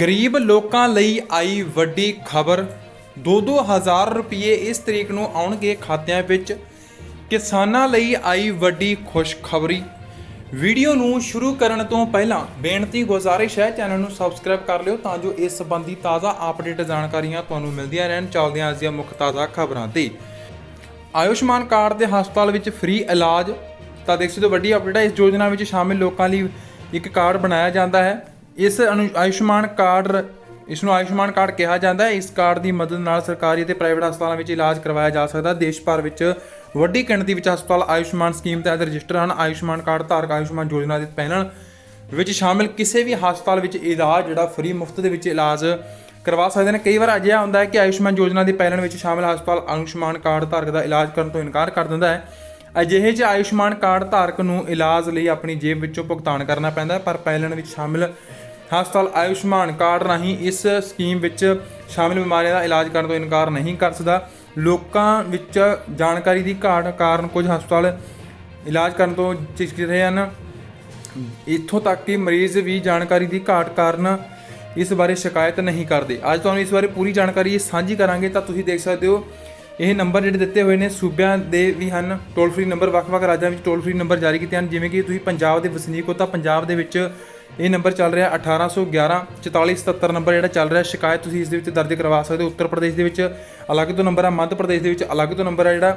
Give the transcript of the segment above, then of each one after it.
ਗਰੀਬ ਲੋਕਾਂ ਲਈ ਆਈ ਵੱਡੀ ਖਬਰ। 2-2000 ਰੁਪਏ ਇਸ ਤਰੀਕ ਨੂੰ ਆਉਣਗੇ ਖਾਤਿਆਂ ਵਿੱਚ। ਕਿਸਾਨਾਂ ਲਈ ਆਈ ਵੱਡੀ ਖੁਸ਼ਖਬਰੀ। ਵੀਡੀਓ ਨੂੰ ਸ਼ੁਰੂ ਕਰਨ ਤੋਂ ਪਹਿਲਾਂ ਬੇਨਤੀ ਗੁਜ਼ਾਰਿਸ਼ ਹੈ, ਚੈਨਲ ਨੂੰ ਸਬਸਕ੍ਰਾਈਬ ਕਰ ਲਿਓ ਤਾਂ ਜੋ ਇਸ ਸੰਬੰਧੀ ਤਾਜ਼ਾ ਅਪਡੇਟ ਜਾਣਕਾਰੀਆਂ ਤੁਹਾਨੂੰ ਮਿਲਦੀਆਂ ਰਹਿਣ। ਚੱਲਦੀਆਂ ਅੱਜ ਦੀਆਂ ਮੁੱਖ ਤਾਜ਼ਾ ਖਬਰਾਂ ਤੇ। ਆਯੁਸ਼ਮਾਨ ਕਾਰਡ ਦੇ ਹਸਪਤਾਲ ਵਿੱਚ ਫ੍ਰੀ ਇਲਾਜ। ਤਾਂ ਦੇਖ ਸਕਦੇ ਹੋ, ਵੱਡੀ ਅਪਡੇਟ ਹੈ, ਇਸ ਯੋਜਨਾ ਵਿੱਚ ਸ਼ਾਮਿਲ ਲੋਕਾਂ ਲਈ ਇੱਕ ਕਾਰਡ ਬਣਾਇਆ ਜਾਂਦਾ ਹੈ। ਇਸ ਅਨੁ- ਆਯੁਸ਼ਮਾਨ ਕਾਰਡ ਇਸ ਨੂੰ ਆਯੁਸ਼ਮਾਨ ਕਾਰਡ ਕਿਹਾ ਜਾਂਦਾ ਹੈ। ਇਸ ਕਾਰਡ ਦੀ ਮਦਦ ਨਾਲ ਸਰਕਾਰੀ ਅਤੇ ਪ੍ਰਾਈਵੇਟ ਹਸਪਤਾਲਾਂ ਵਿੱਚ ਇਲਾਜ ਕਰਵਾਇਆ ਜਾ ਸਕਦਾ ਹੈ। ਦੇਸ਼ ਭਰ ਵਿੱਚ ਵੱਡੀ ਗਿਣਤੀ ਵਿੱਚ ਹਸਪਤਾਲ ਆਯੁਸ਼ਮਾਨ ਸਕੀਮ ਤਹਿਤ ਰਜਿਸਟਰ ਹਨ। ਆਯੁਸ਼ਮਾਨ ਕਾਰਡ, ਧਾਰਕ ਆਯੁਸ਼ਮਾਨ ਯੋਜਨਾ ਦੇ ਪਹਿਲਾਂ ਵਿੱਚ ਸ਼ਾਮਿਲ ਕਿਸੇ ਵੀ ਹਸਪਤਾਲ ਵਿੱਚ ਇਲਾਜ, ਜਿਹੜਾ ਫ੍ਰੀ ਮੁਫਤ ਦੇ ਵਿੱਚ ਇਲਾਜ ਕਰਵਾ ਸਕਦੇ ਨੇ। ਕਈ ਵਾਰ ਅਜਿਹਾ ਹੁੰਦਾ ਹੈ ਕਿ ਆਯੁਸ਼ਮਾਨ ਯੋਜਨਾ ਦੇ ਪਹਿਲਣ ਵਿੱਚ ਸ਼ਾਮਿਲ ਹਸਪਤਾਲ ਆਯੁਸ਼ਮਾਨ ਕਾਰਡ, ਧਾਰਕ ਦਾ ਇਲਾਜ ਕਰਨ ਤੋਂ ਇਨਕਾਰ ਕਰ ਦਿੰਦਾ ਹੈ। ਅਜਿਹੇ 'ਚ ਆਯੁਸ਼ਮਾਨ ਕਾਰਡ, ਧਾਰਕ ਨੂੰ ਇਲਾਜ ਲਈ ਆਪਣੀ ਜੇਬ ਵਿੱਚੋਂ ਭੁਗਤਾਨ ਕਰਨਾ ਪੈਂਦਾ ਹੈ, ਪਰ ਪਹਿਲਣ ਵਿੱਚ ਸ਼ਾਮਿਲ ਹਸਪਤਾਲ ਆਯੁਸ਼ਮਾਨ ਕਾਰਡ ਰਾਹੀਂ ਇਸ ਸਕੀਮ ਵਿੱਚ ਸ਼ਾਮਿਲ ਬਿਮਾਰੀਆਂ ਦਾ ਇਲਾਜ ਕਰਨ ਤੋਂ ਇਨਕਾਰ ਨਹੀਂ ਕਰ ਸਕਦਾ। ਲੋਕਾਂ ਵਿੱਚ ਜਾਣਕਾਰੀ ਦੀ ਘਾਟ ਕਾਰਨ ਕੁਝ ਹਸਪਤਾਲ ਇਲਾਜ ਕਰਨ ਤੋਂ ਝਿਜਕ ਰਹੇ ਹਨ। ਇੱਥੋਂ ਤੱਕ ਕਿ ਮਰੀਜ਼ ਵੀ ਜਾਣਕਾਰੀ ਦੀ ਘਾਟ ਕਾਰਨ ਇਸ ਬਾਰੇ ਸ਼ਿਕਾਇਤ ਨਹੀਂ ਕਰਦੇ। ਅੱਜ ਤੁਹਾਨੂੰ ਇਸ ਬਾਰੇ ਪੂਰੀ ਜਾਣਕਾਰੀ ਸਾਂਝੀ ਕਰਾਂਗੇ ਤਾਂ ਤੁਸੀਂ ਦੇਖ ਸਕਦੇ ਹੋ, ਇਹ ਨੰਬਰ ਜਿਹੜੇ ਦਿੱਤੇ ਹੋਏ ਨੇ ਸੂਬਿਆਂ ਦੇ ਵੀ ਹਨ। ਟੋਲ ਫ੍ਰੀ ਨੰਬਰ ਵੱਖ-ਵੱਖ ਰਾਜਾਂ ਵਿੱਚ ਟੋਲ ਫ੍ਰੀ ਨੰਬਰ ਜਾਰੀ ਕੀਤੇ ਹਨ। ਜਿਵੇਂ ਕਿ ਤੁਸੀਂ ਪੰਜਾਬ ਦੇ ਵਸਨੀਕ ਹੋ ਤਾਂ ਪੰਜਾਬ ਦੇ ਵਿੱਚ ਇਹ ਨੰਬਰ ਚੱਲ ਰਿਹਾ 1811 4477 ਨੰਬਰ ਜਿਹੜਾ ਚੱਲ ਰਿਹਾ, ਸ਼ਿਕਾਇਤ ਤੁਸੀਂ ਇਸ ਦੇ ਵਿੱਚ ਦਰਜ ਕਰਵਾ ਸਕਦੇ ਹੋ। ਉੱਤਰ ਪ੍ਰਦੇਸ਼ ਦੇ ਵਿੱਚ ਅਲੱਗ ਤੋਂ ਨੰਬਰ ਹੈ ਮੱਧ ਪ੍ਰਦੇਸ਼ ਦੇ ਵਿੱਚ ਅਲੱਗ ਤੋਂ ਨੰਬਰ ਹੈ ਜਿਹੜਾ,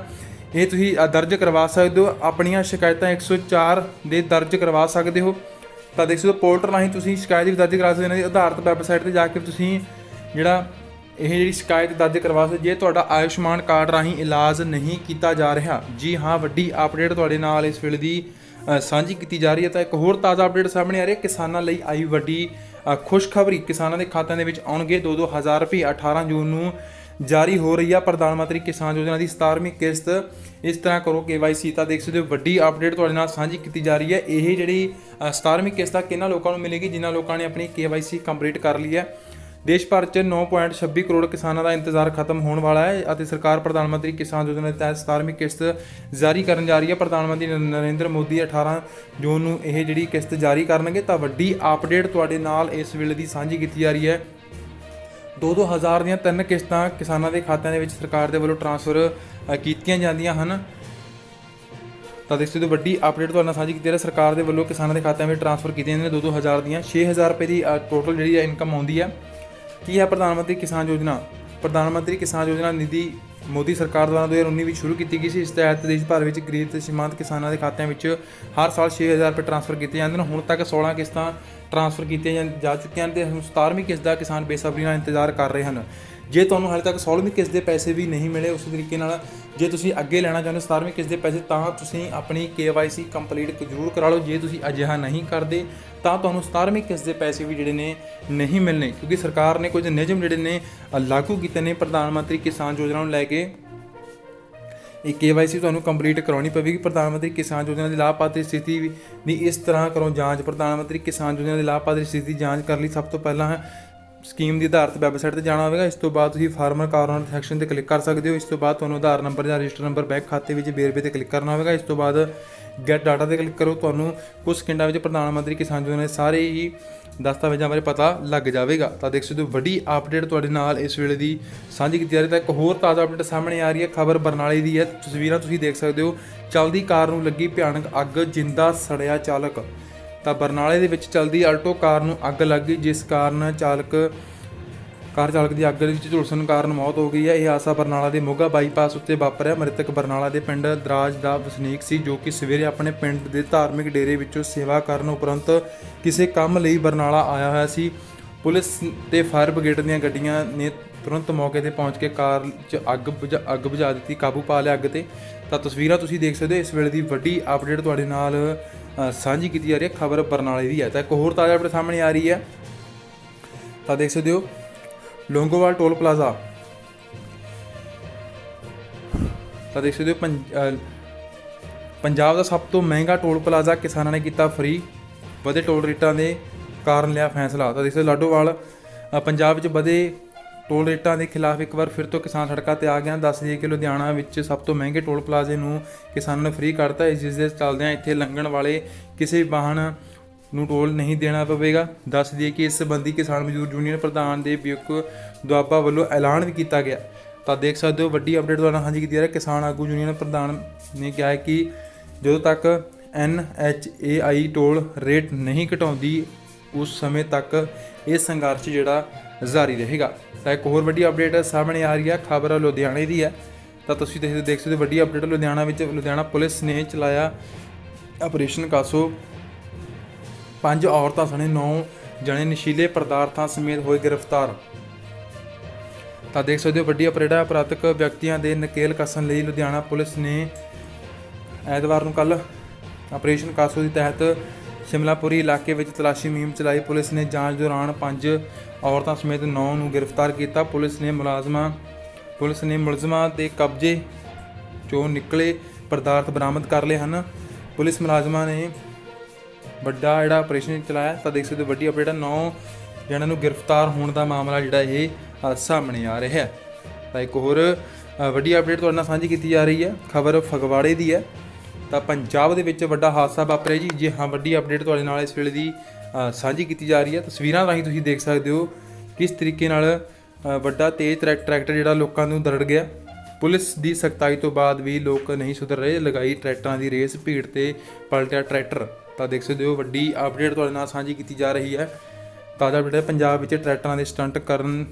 ਇਹ ਤੁਸੀਂ ਦਰਜ ਕਰਵਾ ਸਕਦੇ ਹੋ। ਆਪਣੀਆਂ ਸ਼ਿਕਾਇਤਾਂ 104 ਦੇ ਦਰਜ ਕਰਵਾ ਸਕਦੇ ਹੋ। ਤਾਂ ਦੇਖ ਸਕਦੇ ਹੋ, ਪੋਰਟਲ ਰਾਹੀਂ ਤੁਸੀਂ ਸ਼ਿਕਾਇਤ ਵੀ ਦਰਜ ਕਰਾ ਸਕਦੇ ਹੋ। ਇਹਨਾਂ ਦੀ ਆਧਾਰਿਤ ਵੈਬਸਾਈਟ ਤੇ ਜਾ ਕੇ ਤੁਸੀਂ ਜਿਹੜਾ, ਇਹ ਜਿਹੜੀ ਸ਼ਿਕਾਇਤ ਦਰਜ ਕਰਵਾ ਸਕਦੇ ਜੇ ਤੁਹਾਡਾ ਆਯੁਸ਼ਮਾਨ ਕਾਰਡ ਰਾਹੀਂ ਇਲਾਜ ਨਹੀਂ ਕੀਤਾ ਜਾ ਰਿਹਾ। ਜੀ ਹਾਂ, ਵੱਡੀ ਅਪਡੇਟ ਤੁਹਾਡੇ ਨਾਲ ਇਸ ਵੇਲੇ ਦੀ ਸਾਂਝੀ ਕੀਤੀ ਜਾ ਰਹੀ ਹੈ ਤਾਂ ਇੱਕ ਹੋਰ ਤਾਜ਼ਾ ਅਪਡੇਟ ਸਾਹਮਣੇ ਆ ਰਹੀ ਹੈ। ਕਿਸਾਨਾਂ ਲਈ ਆਈ ਵੱਡੀ ਖੁਸ਼ਖਬਰੀ। ਕਿਸਾਨਾਂ ਦੇ ਖਾਤਿਆਂ ਦੇ ਵਿੱਚ ਆਉਣਗੇ 2-2000 ਰੁਪਏ। 18 ਜੂਨ ਨੂੰ ਜਾਰੀ ਹੋ ਰਹੀ ਆ ਪ੍ਰਧਾਨ ਮੰਤਰੀ ਕਿਸਾਨ ਯੋਜਨਾ ਦੀ 17ਵੀਂ ਕਿਸ਼ਤ। ਇਸ ਤਰ੍ਹਾਂ ਕਰੋ KYC ਤਾਂ ਦੇਖ ਸਕਦੇ ਹੋ ਵੱਡੀ ਅਪਡੇਟ ਤੁਹਾਡੇ ਨਾਲ ਸਾਂਝੀ ਕੀਤੀ ਜਾ ਰਹੀ ਹੈ। ਇਹ ਜਿਹੜੀ ਅ, 17ਵੀਂ ਕਿਸ਼ਤ ਆ ਕਿਹਨਾਂ ਲੋਕਾਂ ਨੂੰ ਮਿਲੇਗੀ? ਜਿਨ੍ਹਾਂ ਲੋਕਾਂ ਨੇ ਆਪਣੀ KYC ਕੰਪਲੀਟ ਕਰ ਲਈ ਹੈ। ਦੇਸ਼ ਭਰ 'ਚ 9.26 ਕਰੋੜ ਕਿਸਾਨਾਂ ਦਾ ਇੰਤਜ਼ਾਰ ਖਤਮ ਹੋਣ ਵਾਲਾ ਹੈ ਅਤੇ ਸਰਕਾਰ ਪ੍ਰਧਾਨ ਮੰਤਰੀ ਕਿਸਾਨ ਯੋਜਨਾ ਦੇ ਤਹਿਤ 17ਵੀਂ ਕਿਸ਼ਤ ਜਾਰੀ ਕਰਨ ਜਾ ਰਹੀ ਹੈ। ਪ੍ਰਧਾਨ ਮੰਤਰੀ ਨ- ਨਰਿੰਦਰ ਮੋਦੀ 18 ਜੂਨ ਨੂੰ ਇਹ ਜਿਹੜੀ ਕਿਸ਼ਤ ਜਾਰੀ ਕਰਨਗੇ ਤਾਂ ਵੱਡੀ ਅਪਡੇਟ ਤੁਹਾਡੇ ਨਾਲ ਇਸ ਵੇਲੇ ਦੀ ਸਾਂਝੀ ਕੀਤੀ ਜਾ ਰਹੀ ਹੈ। 2-2 ਹਜ਼ਾਰ ਦੀਆਂ ਤਿੰਨ ਕਿਸ਼ਤਾਂ ਕਿਸਾਨਾਂ ਦੇ ਖਾਤਿਆਂ ਦੇ ਵਿੱਚ ਸਰਕਾਰ ਦੇ ਵੱਲੋਂ ਟ੍ਰਾਂਸਫਰ ਕੀਤੀਆਂ ਜਾਂਦੀਆਂ ਹਨ। ਤਾਂ ਦੇਖ ਸਕਦੇ ਵੱਡੀ ਅਪਡੇਟ ਤੁਹਾਡੇ ਨਾਲ ਸਾਂਝੀ ਕੀਤੀ ਜਾ ਰਹੀ ਸਰਕਾਰ ਦੇ ਵੱਲੋਂ ਕਿਸਾਨਾਂ ਦੇ ਖਾਤਿਆਂ ਵਿੱਚ ਟ੍ਰਾਂਸਫਰ ਕੀਤੀਆਂ ਜਾਂਦੀਆਂ ਨੇ 2-2 ਹਜ਼ਾਰ ਦੀਆਂ। 6000 ਰੁਪਏ ਦੀ ਟੋਟਲ ਜਿਹੜੀ ਹੈ ਇਨਕਮ ਆਉਂਦੀ ਹੈ। ਕੀ ਹੈ ਪ੍ਰਧਾਨ ਮੰਤਰੀ ਕਿਸਾਨ ਯੋਜਨਾ? ਪ੍ਰਧਾਨ ਮੰਤਰੀ ਕਿਸਾਨ ਯੋਜਨਾ ਨਿਧੀ ਮੋਦੀ ਸਰਕਾਰ ਦੁਆਰਾ 2019 ਵਿੱਚ ਸ਼ੁਰੂ ਕੀਤੀ ਗਈ ਸੀ ਇਸ ਤਹਿਤ ਦੇਸ਼ ਭਰ ਵਿੱਚ ਗਰੀਬ ਤੇ ਸੀਮਾਂਤ ਕਿਸਾਨਾਂ ਦੇ ਖਾਤਿਆਂ ਵਿੱਚ ਹਰ ਸਾਲ 6000 ਰੁਪਏ ਟ੍ਰਾਂਸਫਰ ਕੀਤੇ ਜਾਂਦੇ ਹਨ ਹੁਣ ਤੱਕ 16 ਕਿਸ਼ਤਾਂ ਟ੍ਰਾਂਸਫਰ ਕੀਤੀਆਂ ਜਾ ਚੁੱਕੀਆਂ ਹਨ ਤੇ ਹੁਣ 17ਵੀਂ ਕਿਸ਼ਤ ਦਾ ਕਿਸਾਨ ਬੇਸਬਰੀ ਨਾਲ ਇੰਤਜ਼ਾਰ ਕਰ ਰਹੇ ਹਨ। ਜੇ ਤੁਹਾਨੂੰ ਹਾਲੇ ਤੱਕ 16ਵੀਂ ਕਿਸ਼ਤ ਦੇ ਪੈਸੇ ਵੀ ਨਹੀਂ ਮਿਲੇ ਉਸੇ ਤਰੀਕੇ ਨਾਲ ਜੇ ਤੁਸੀਂ ਅੱਗੇ ਲੈਣਾ ਚਾਹੁੰਦੇ ਹੋ 17ਵੀਂ ਕਿਸ਼ਤ ਦੇ ਪੈਸੇ, ਤਾਂ ਤੁਸੀਂ ਆਪਣੀ KYC ਕੰਪਲੀਟ ਜ਼ਰੂਰ ਕਰਾ ਲਓ। ਜੇ ਤੁਸੀਂ ਅਜਿਹਾ ਨਹੀਂ ਕਰਦੇ, ਤਾਂ ਤੁਹਾਨੂੰ 17ਵੀਂ ਕਿਸ਼ਤ ਦੇ ਪੈਸੇ ਵੀ ਜਿਹੜੇ ਨੇ ਨਹੀਂ ਮਿਲਣੇ। ਕਿਉਂਕਿ ਸਰਕਾਰ ਨੇ ਕੁਝ ਨਿਯਮ ਜਿਹੜੇ ਨੇ ਲਾਗੂ ਕੀਤੇ ਨੇ। ਪ੍ਰਧਾਨ ਮੰਤਰੀ ਕਿਸਾਨ ਯੋਜਨਾ ਨੂੰ ਲੈ ਕੇ ਇਹ KYC ਤੁਹਾਨੂੰ ਕੰਪਲੀਟ ਕਰਾਉਣੀ ਪਵੇਗੀ। ਪ੍ਰਧਾਨ ਮੰਤਰੀ ਕਿਸਾਨ ਯੋਜਨਾ ਦੀ ਲਾਭਪਾਤਰੀ ਸਥਿਤੀ ਦੀ ਇਸ ਤਰ੍ਹਾਂ ਕਰੋ ਜਾਂਚ। ਪ੍ਰਧਾਨ ਮੰਤਰੀ ਕਿਸਾਨ ਯੋਜਨਾ ਦੀ ਲਾਭਪਾਤਰੀ ਸਥਿਤੀ ਦੀ ਜਾਂਚ ਕਰਨ ਲਈ ਸਭ ਤੋਂ ਪਹਿਲਾਂ ਸਕੀਮ ਦੀ ਆਧਾਰਿਤ ਵੈਬਸਾਈਟ ਤੇ ਜਾਣਾ ਹੋਵੇਗਾ, ਇਸ ਤੋਂ ਬਾਅਦ ਤੁਸੀਂ ਫਾਰਮਰ ਕਾਰਨ ਸੈਕਸ਼ਨ ਤੇ ਕਲਿੱਕ ਕਰ ਸਕਦੇ ਹੋ, ਇਸ ਤੋਂ ਬਾਅਦ ਤੁਹਾਨੂੰ ਆਧਾਰ ਨੰਬਰ ਜਾਂ ਰਜਿਸਟਰ ਨੰਬਰ ਬੈਂਕ ਖਾਤੇ ਵਿੱਚ ਵੇਰਵੇ ਤੇ ਕਲਿੱਕ ਕਰਨਾ ਹੋਵੇਗਾ, ਇਸ ਤੋਂ ਬਾਅਦ ਗੈਟ ਡਾਟਾ ਤੇ ਕਲਿੱਕ ਕਰੋ, ਤੁਹਾਨੂੰ ਕੁਝ ਸਕਿੰਟਾਂ ਵਿੱਚ ਪ੍ਰਧਾਨ ਮੰਤਰੀ ਕਿਸਾਨ ਯੋਜਨਾ ਦੇ ਸਾਰੇ ਹੀ ਦਸਤਾਵੇਜ਼ਾਂ ਬਾਰੇ ਪਤਾ ਲੱਗ ਜਾਵੇਗਾ। ਤਾਂ ਦੇਖ ਸਕਦੇ ਹੋ, ਵੱਡੀ ਅਪਡੇਟ ਤੁਹਾਡੇ ਨਾਲ ਇਸ ਵੇਲੇ ਦੀ ਸਾਂਝੀ ਕੀਤੀ ਜਾ ਰਹੀ ਹੈ। ਤਾਂ ਇੱਕ ਹੋਰ ਤਾਜ਼ਾ ਅਪਡੇਟ ਸਾਹਮਣੇ ਆ ਰਹੀ ਹੈ, ਖਬਰ ਬਰਨਾਲੇ ਦੀ ਹੈ। ਤਸਵੀਰਾਂ ਤੁਸੀਂ ਦੇਖ ਸਕਦੇ ਹੋ, ਚਲਦੀ ਕਾਰ ਨੂੰ ਲੱਗੀ ਭਿਆਨਕ ਅੱਗ, ਜਿੰਦਾ ਸੜਿਆ ਚਾਲਕ। ਤਾਂ ਬਰਨਾਲੇ ਦੇ ਵਿੱਚ ਚਲਦੀ ਆਲਟੋ ਕਾਰ ਨੂੰ ਅੱਗ ਲੱਗ ਗਈ, ਜਿਸ ਕਾਰਨ ਚਾਲਕ, ਕਾਰ ਚਾਲਕ ਦੀ ਅੱਗ ਦੇ ਵਿੱਚ ਝੁਲਸਣ ਕਾਰਨ ਮੌਤ ਹੋ ਗਈ ਹੈ। ਇਹ ਹਾਦਸਾ ਬਰਨਾਲਾ ਦੇ ਮੋਗਾ ਬਾਈਪਾਸ ਉੱਤੇ ਵਾਪਰਿਆ। ਮ੍ਰਿਤਕ ਬਰਨਾਲਾ ਦੇ ਪਿੰਡ ਦਰਾਜ ਦਾ ਵਸਨੀਕ ਸੀ, ਜੋ ਕਿ ਸਵੇਰੇ ਆਪਣੇ ਪਿੰਡ ਦੇ ਧਾਰਮਿਕ ਡੇਰੇ ਵਿੱਚੋਂ ਸੇਵਾ ਕਰਨ ਉਪਰੰਤ ਕਿਸੇ ਕੰਮ ਲਈ ਬਰਨਾਲਾ ਆਇਆ ਹੋਇਆ ਸੀ। ਪੁਲਿਸ ਤੇ ਫਾਇਰ ਬ੍ਰਿਗੇਡ ਦੀਆਂ ਗੱਡੀਆਂ ਨੇ ਤੁਰੰਤ ਮੌਕੇ ਤੇ ਪਹੁੰਚ ਕੇ ਕਾਰ 'ਚ ਅੱਗ ਬੁਝਾ ਅੱਗ ਬੁਝਾ ਦਿੱਤੀ, ਕਾਬੂ ਪਾ ਲਿਆ ਅੱਗ ਤੇ। ਤਾਂ ਤਸਵੀਰਾਂ ਤੁਸੀਂ ਦੇਖ ਸਕਦੇ ਹੋ। ਇਸ ਵੇਲੇ ਦੀ ਵੱਡੀ ਅਪਡੇਟ ਤੁਹਾਡੇ ਨਾਲ ਸਾਂਝੀ ਕੀਤੀ ਜਾ ਰਹੀ ਹੈ, ਖਬਰ ਬਰਨਾਲੇ ਦੀ ਹੈ। ਤਾਂ ਇੱਕ ਹੋਰ ਤਾਜ਼ਾ ਅਪਡੇਟ ਸਾਹਮਣੇ ਆ ਰਹੀ ਹੈ। ਤਾਂ ਦੇਖ ਸਕਦੇ ਹੋ, ਲੋਂਗੋਵਾਲ ਟੋਲ ਪਲਾਜ਼ਾ। ਤਾਂ ਦੇਖ ਸਕਦੇ ਹੋ ਪੰਜਾਬ ਦਾ ਸਭ ਤੋਂ ਮਹਿੰਗਾ ਟੋਲ ਪਲਾਜ਼ਾ ਕਿਸਾਨਾਂ ਨੇ ਕੀਤਾ ਫ੍ਰੀ। ਵਧੇ ਟੋਲ ਰੇਟਾਂ ਦੇ ਕਾਰਨ ਲਿਆ ਫੈਸਲਾ। ਤਾਂ ਦੇਖ ਸਕਦੇ ਹੋ, ਲਾਡੋਵਾਲ ਪੰਜਾਬ ਵਿੱਚ ਵਧੇ ਟੋਲ ਰੇਟਾਂ ਦੇ ਖਿਲਾਫ ਇੱਕ ਵਾਰ ਫਿਰ ਤੋਂ ਕਿਸਾਨ ਸੜਕਾਂ ਤੇ ਆ ਗਏ ਹਨ ਦੱਸ ਦਈਏ ਕਿ ਲੁਧਿਆਣਾ ਵਿੱਚ ਸਭ ਤੋਂ ਮਹਿੰਗੇ ਟੋਲ ਪਲਾਜ਼ੇ ਨੂੰ ਕਿਸਾਨਾਂ ਨੇ ਫ੍ਰੀ ਕਰਤਾ। ਇਸ ਜਿਸ ਦੇ ਚੱਲਦਿਆਂ ਇੱਥੇ ਲੰਘਣ ਵਾਲੇ ਕਿਸੇ ਵਾਹਨ ਨੂੰ ਟੋਲ ਨਹੀਂ ਦੇਣਾ ਪਵੇਗਾ। ਦੱਸ ਦਈਏ ਕਿ ਇਸ ਸੰਬੰਧੀ ਕਿਸਾਨ ਮਜ਼ਦੂਰ ਯੂਨੀਅਨ ਪ੍ਰਧਾਨ ਦੇ ਬਿਆਕ ਦੁਆਬਾ ਵੱਲੋਂ ਐਲਾਨ ਵੀ ਕੀਤਾ ਗਿਆ। ਤਾਂ ਦੇਖ ਸਕਦੇ ਹੋ, ਵੱਡੀ ਅਪਡੇਟ ਤੁਹਾਡਾ ਹਾਂਜੀ ਕੀਤੀ ਜਾ ਰਹੀ। ਕਿਸਾਨ ਆਗੂ ਯੂਨੀਅਨ ਪ੍ਰਧਾਨ ਨੇ ਕਿਹਾ ਹੈ ਕਿ ਜਦੋਂ ਤੱਕ ਐਨਐਚਏਆਈ ਟੋਲ ਰੇਟ ਨਹੀਂ ਘਟਾਉਂਦੀ, ਉਸ ਸਮੇਂ ਤੱਕ ਇਹ ਸੰਘਰਸ਼ ਜਿਹੜਾ ਜਾਰੀ ਰਹੇਗਾ। ਤਾਂ ਇੱਕ ਹੋਰ ਵੱਡੀ ਅਪਡੇਟ ਸਾਹਮਣੇ ਆ ਰਹੀ ਹੈ, ਖਬਰ ਲੁਧਿਆਣੇ ਦੀ ਹੈ। ਤਾਂ ਤੁਸੀਂ ਦੇਖ ਦੇਖ ਸਕਦੇ ਹੋ, ਵੱਡੀ ਅਪਡੇਟ ਲੁਧਿਆਣਾ ਵਿੱਚ, ਲੁਧਿਆਣਾ ਪੁਲਿਸ ਨੇ ਚਲਾਇਆ ਆਪਰੇਸ਼ਨ ਕਾਸੋ। ਪੰਜ ਔਰਤਾਂ ਸਣੇ, ਨੌ ਜਣੇ ਨਸ਼ੀਲੇ ਪਦਾਰਥਾਂ ਸਮੇਤ ਹੋਏ ਗ੍ਰਿਫਤਾਰ। ਤਾਂ ਦੇਖ ਸਕਦੇ ਹੋ, ਵੱਡੀ ਅਪਰੇਡਾ ਅਪਰਾਧਕ ਵਿਅਕਤੀਆਂ ਦੇ ਨਕੇਲ ਕਸਣ ਲਈ ਲੁਧਿਆਣਾ ਪੁਲਿਸ ਨੇ ਐਤਵਾਰ ਨੂੰ ਕੱਲ ਆਪਰੇਸ਼ਨ ਕਾਸੋ ਦੇ ਤਹਿਤ ਸ਼ਿਮਲਾਪੁਰੀ ਇਲਾਕੇ ਵਿੱਚ ਤਲਾਸ਼ੀ ਮੁਹਿੰਮ ਚਲਾਈ। ਪੁਲਿਸ ਨੇ ਜਾਂਚ ਦੌਰਾਨ ਪੰਜ ਔਰਤਾਂ ਸਮੇਤ 9 ਨੂੰ ਗ੍ਰਿਫਤਾਰ ਕੀਤਾ। ਪੁਲਿਸ ਨੇ ਮੁਲਾਜ਼ਮਾਂ, ਪੁਲਿਸ ਨੇ ਮੁਲਜ਼ਮਾਂ ਦੇ ਕਬਜ਼ੇ ਚੋਂ ਨਿਕਲੇ ਪਦਾਰਥ ਬਰਾਮਦ ਕਰ ਲਏ ਹਨ। ਪੁਲਿਸ ਮੁਲਾਜ਼ਮਾਂ ਨੇ ਵੱਡਾ ਜਿਹੜਾ ਆਪਰੇਸ਼ਨ ਚਲਾਇਆ, ਤਾਂ ਦੇਖ ਸਕਦੇ ਹੋ ਵੱਡੀ ਅਪਡੇਟ ਹੈ 9 ਜਣਾਂ ਨੂੰ ਗ੍ਰਿਫਤਾਰ ਹੋਣ ਦਾ ਮਾਮਲਾ ਜਿਹੜਾ ਇਹ ਸਾਹਮਣੇ ਆ ਰਿਹਾ ਹੈ। ਤਾਂ ਇੱਕ ਹੋਰ ਵੱਡੀ ਅਪਡੇਟ ਤੁਹਾਡੇ ਨਾਲ ਸਾਂਝੀ ਕੀਤੀ ਜਾ ਰਹੀ ਹੈ। ਖਬਰ ਫਗਵਾੜੇ ਦੀ ਹੈ। ਤਾਂ ਪੰਜਾਬ ਦੇ ਵਿੱਚ ਵੱਡਾ ਹਾਦਸਾ ਵਾਪਰਿਆ ਜੀ। ਜੀ ਹਾਂ, ਵੱਡੀ ਅਪਡੇਟ ਤੁਹਾਡੇ ਨਾਲ ਇਸ ਵੇਲੇ ਦੀ ਸਾਂਝੀ ਕੀਤੀ ਜਾ ਰਹੀ ਹੈ। ਤਸਵੀਰਾਂ ਰਾਹੀਂ ਤੁਸੀਂ ਦੇਖ ਸਕਦੇ ਹੋ ਕਿਸ ਤਰੀਕੇ ਨਾਲ ਵੱਡਾ ਤੇਜ਼ ਟਰੈਕ- ਟਰੈਕਟਰ ਜਿਹੜਾ ਲੋਕਾਂ ਨੂੰ ਦਰੜ ਗਿਆ। ਪੁਲਿਸ ਦੀ ਸਖਤਾਈ ਤੋਂ ਬਾਅਦ ਵੀ ਲੋਕ ਨਹੀਂ ਸੁਧਰ ਰਹੇ। ਲਗਾਈ ਟਰੈਕਟਰਾਂ ਦੀ ਰੇਸ ਭੀੜ ਤੇ ਪਲਟਿਆ ਟਰੈਕਟਰ। ਤਾਂ ਦੇਖ ਸਕਦੇ ਹੋ, ਵੱਡੀ ਅਪਡੇਟ ਤੁਹਾਡੇ ਨਾਲ ਸਾਂਝੀ ਕੀਤੀ ਜਾ ਰਹੀ ਹੈ। ਤਾਜ਼ਾ ਅਪਡੇਟ ਪੰਜਾਬ ਵਿੱਚ ਟਰੈਕਟਰਾਂ ਦੇ ਸਟੰਟ ਕਰਨ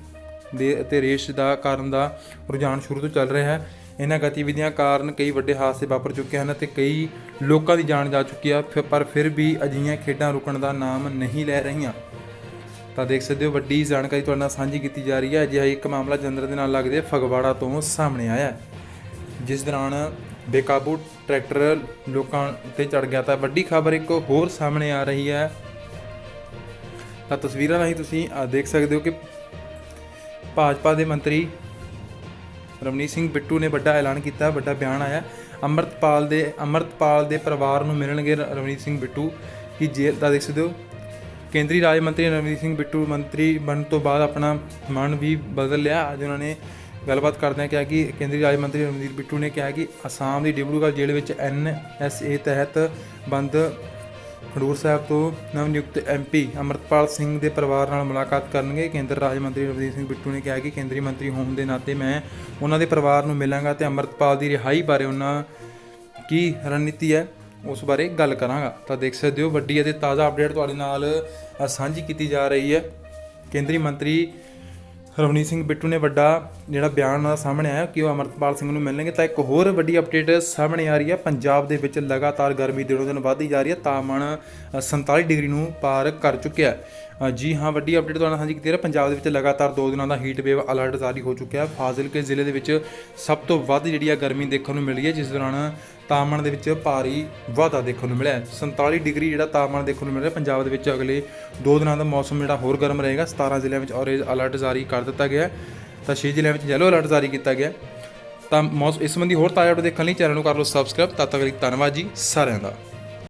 ਦੇ ਅਤੇ ਰੇਸ ਦਾ ਕਾਰਨ ਦਾ ਰੁਝਾਨ ਸ਼ੁਰੂ ਤੋਂ ਚੱਲ ਰਿਹਾ ਹੈ। ਇਹਨਾਂ ਗਤੀਵਿਧੀਆਂ ਕਾਰਨ ਕਈ ਵੱਡੇ ਹਾਦਸੇ ਵਾਪਰ ਚੁੱਕੇ ਹਨ ਅਤੇ ਕਈ ਲੋਕਾਂ ਦੀ ਜਾਨ ਜਾ ਚੁੱਕੀ ਹੈ ਫਿਰ- ਪਰ ਫਿਰ ਵੀ ਅਜਿਹੀਆਂ ਖੇਡਾਂ ਰੁਕਣ ਦਾ ਨਾਮ ਨਹੀਂ ਲੈ ਰਹੀਆਂ। ਤਾਂ ਦੇਖ ਸਕਦੇ ਹੋ, ਵੱਡੀ ਜਾਣਕਾਰੀ ਤੁਹਾਡੇ ਨਾਲ ਸਾਂਝੀ ਕੀਤੀ ਜਾ ਰਹੀ ਹੈ। ਅਜਿਹਾ ਇੱਕ ਮਾਮਲਾ ਜੰਦਰ ਦੇ ਨਾਲ ਲੱਗਦੇ ਫਗਵਾੜਾ ਤੋਂ ਸਾਹਮਣੇ ਆਇਆ ਜਿਸ ਦੌਰਾਨ ਬੇਕਾਬੂ ਟਰੈਕਟਰ ਲੋਕਾਂ ਤੇ ਚੜ ਗਿਆ ਤਾਂ ਵੱਡੀ ਖਬਰ ਇੱਕ ਹੋਰ ਸਾਹਮਣੇ ਆ ਰਹੀ ਹੈ। ਤਾਂ ਤਸਵੀਰਾਂ ਰਾਹੀਂ ਤੁਸੀਂ ਦੇਖ ਸਕਦੇ ਹੋ ਕਿ ਭਾਜਪਾ ਦੇ ਮੰਤਰੀ ਰਮਨੀਤ ਸਿੰਘ ਬਿੱਟੂ ਨੇ ਵੱਡਾ ਐਲਾਨ ਕੀਤਾ, ਵੱਡਾ ਬਿਆਨ ਆਇਆ। ਅੰਮ੍ਰਿਤਪਾਲ ਦੇ ਅੰਮ੍ਰਿਤਪਾਲ ਦੇ ਪਰਿਵਾਰ ਨੂੰ ਮਿਲਣਗੇ ਰ- ਰਮਨੀਤ ਸਿੰਘ ਬਿੱਟੂ। ਕਿ ਜੇਲ੍ਹ ਦਾ ਦੇਖ ਸਕਦੇ ਹੋ। ਕੇਂਦਰੀ ਰਾਜ ਮੰਤਰੀ ਰਮਨੀਤ ਸਿੰਘ ਬਿੱਟੂ ਮੰਤਰੀ ਬਣਨ ਤੋਂ ਬਾਅਦ ਆਪਣਾ ਮਨ ਵੀ ਬਦਲ ਲਿਆ। ਅੱਜ ਉਹਨਾਂ ਨੇ ਗੱਲਬਾਤ ਕਰਦਿਆਂ ਕਿਹਾ ਕਿ, ਕੇਂਦਰੀ ਰਾਜ ਮੰਤਰੀ ਰਮਨੀਤ ਬਿੱਟੂ ਨੇ ਕਿਹਾ ਕਿ ਅਸਾਮ ਦੀ ਡਿਬਰੂਗੜ੍ਹ ਜੇਲ੍ਹ ਵਿੱਚ ਐਨ ਐਸ ਏ ਤਹਿਤ ਬੰਦ ਖਡੂਰ ਸਾਹਿਬ ਤੋਂ ਨਵ ਨਿਯੁਕਤ ਐਮਪੀ ਅਮਰਤਪਾਲ ਸਿੰਘ ਦੇ ਪਰਿਵਾਰ ਨਾਲ ਮੁਲਾਕਾਤ ਕਰਨਗੇ। ਕੇਂਦਰ ਰਾਜ ਮੰਤਰੀ ਰਵਨੀਤ ਸਿੰਘ ਬਿੱਟੂ ਨੇ ਕਿਹਾ ਕਿ ਕੇਂਦਰੀ ਮੰਤਰੀ ਹੋਣ ਦੇ ਨਾਤੇ ਮੈਂ ਉਹਨਾਂ ਦੇ ਪਰਿਵਾਰ ਨੂੰ ਮਿਲਾਂਗਾ ਤੇ ਅਮਰਤਪਾਲ ਦੀ ਰਿਹਾਈ ਬਾਰੇ ਉਹਨਾਂ ਕੀ ਰਣਨੀਤੀ ਹੈ, ਉਸ ਬਾਰੇ ਗੱਲ ਕਰਾਂਗਾ। ਤਾਂ ਦੇਖ ਸਕਦੇ ਹੋ, ਵੱਡੀ ਅਤੇ ਤਾਜ਼ਾ ਅਪਡੇਟ ਤੁਹਾਡੇ ਨਾਲ ਸਾਂਝੀ ਕੀਤੀ ਜਾ ਰਹੀ ਹੈ। ਕੇਂਦਰੀ ਮੰਤਰੀ ਰਵਨੀਤ ਸਿੰਘ ਬਿੱਟੂ ਨੇ ਵੱਡਾ ਜਿਹੜਾ ਬਿਆਨ ਉਹਨਾਂ ਸਾਹਮਣੇ ਆਇਆ ਕਿ ਉਹ ਅਮਰਤਪਾਲ ਸਿੰਘ ਨੂੰ ਮਿਲਣਗੇ ਤਾਂ ਇੱਕ ਹੋਰ ਵੱਡੀ ਅਪਡੇਟ ਸਾਹਮਣੇ ਆ ਰਹੀ ਹੈ। ਪੰਜਾਬ ਦੇ ਵਿੱਚ ਲਗਾਤਾਰ ਗਰਮੀ ਦਿਨੋਂ ਦਿਨ ਵਧਦੀ ਜਾ ਰਹੀ ਹੈ ਤਾਪਮਾਨ ਅ, 47 ਡਿਗਰੀ ਨੂੰ ਪਾਰ ਕਰ ਚੁੱਕਿਆ ਹੈ। ਜੀ ਹਾਂ ਵੱਡੀ ਅਪਡੇਟ ਤੁਹਾਨੂੰ ਸਾਂਝੀ ਕੀਤੀ ਹੈ। ਪੰਜਾਬ ਦੇ ਵਿੱਚ ਲਗਾਤਾਰ 2 ਦਿਨਾਂ ਦਾ ਹੀਟ ਵੇਵ ਅਲਰਟ ਜਾਰੀ ਹੋ ਚੁੱਕਿਆ ਹੈ। ਫਾਜ਼ਿਲਕੇ ਜ਼ਿਲ੍ਹੇ ਦੇ ਵਿੱਚ ਸਭ ਤੋਂ ਵੱਧ ਜਿਹੜੀ ਆ ਗਰਮੀ ਦੇਖਣ ਨੂੰ ਮਿਲੀ ਹੈ ਜਿਸ ਦੌਰਾਨ ਤਾਪਮਾਨ ਦੇ ਵਿੱਚ ਭਾਰੀ ਵਾਧਾ ਦੇਖਣ ਨੂੰ ਮਿਲਿਆ ਹੈ। 47 ਡਿਗਰੀ ਜਿਹੜਾ ਤਾਪਮਾਨ ਦੇਖਣ ਨੂੰ ਮਿਲ ਰਿਹਾ ਪੰਜਾਬ ਦੇ ਵਿੱਚ ਅਗਲੇ 2 ਦਿਨਾਂ ਦਾ ਮੌਸਮ ਜਿਹੜਾ ਹੋਰ ਗਰਮ ਰਹੇਗਾ। 17 ਜ਼ਿਲ੍ਹਿਆਂ ਵਿੱਚ ਔਰੇਂਜ ਅਲਰਟ ਜਾਰੀ ਕਰ ਦਿੱਤਾ ਗਿਆ ਤਾਂ 6 ਜ਼ਿਲ੍ਹਿਆਂ ਵਿੱਚ ਯੈਲੋ ਅਲਰਟ ਜਾਰੀ ਕੀਤਾ ਗਿਆ ਤਾਂ ਮੌਸ, ਇਸ ਸੰਬੰਧੀ ਹੋਰ ਤਾਜ਼ਾ ਅਪਡੇਟ ਦੇਖਣ ਲਈ ਚੈਨਲ ਨੂੰ ਕਰ ਲਓ ਸਬਸਕ੍ਰਾਈਬ ਤਦ ਤੱਕ ਲਈ ਧੰਨਵਾਦ ਜੀ। ਸਾਰਿਆਂ ਦਾ।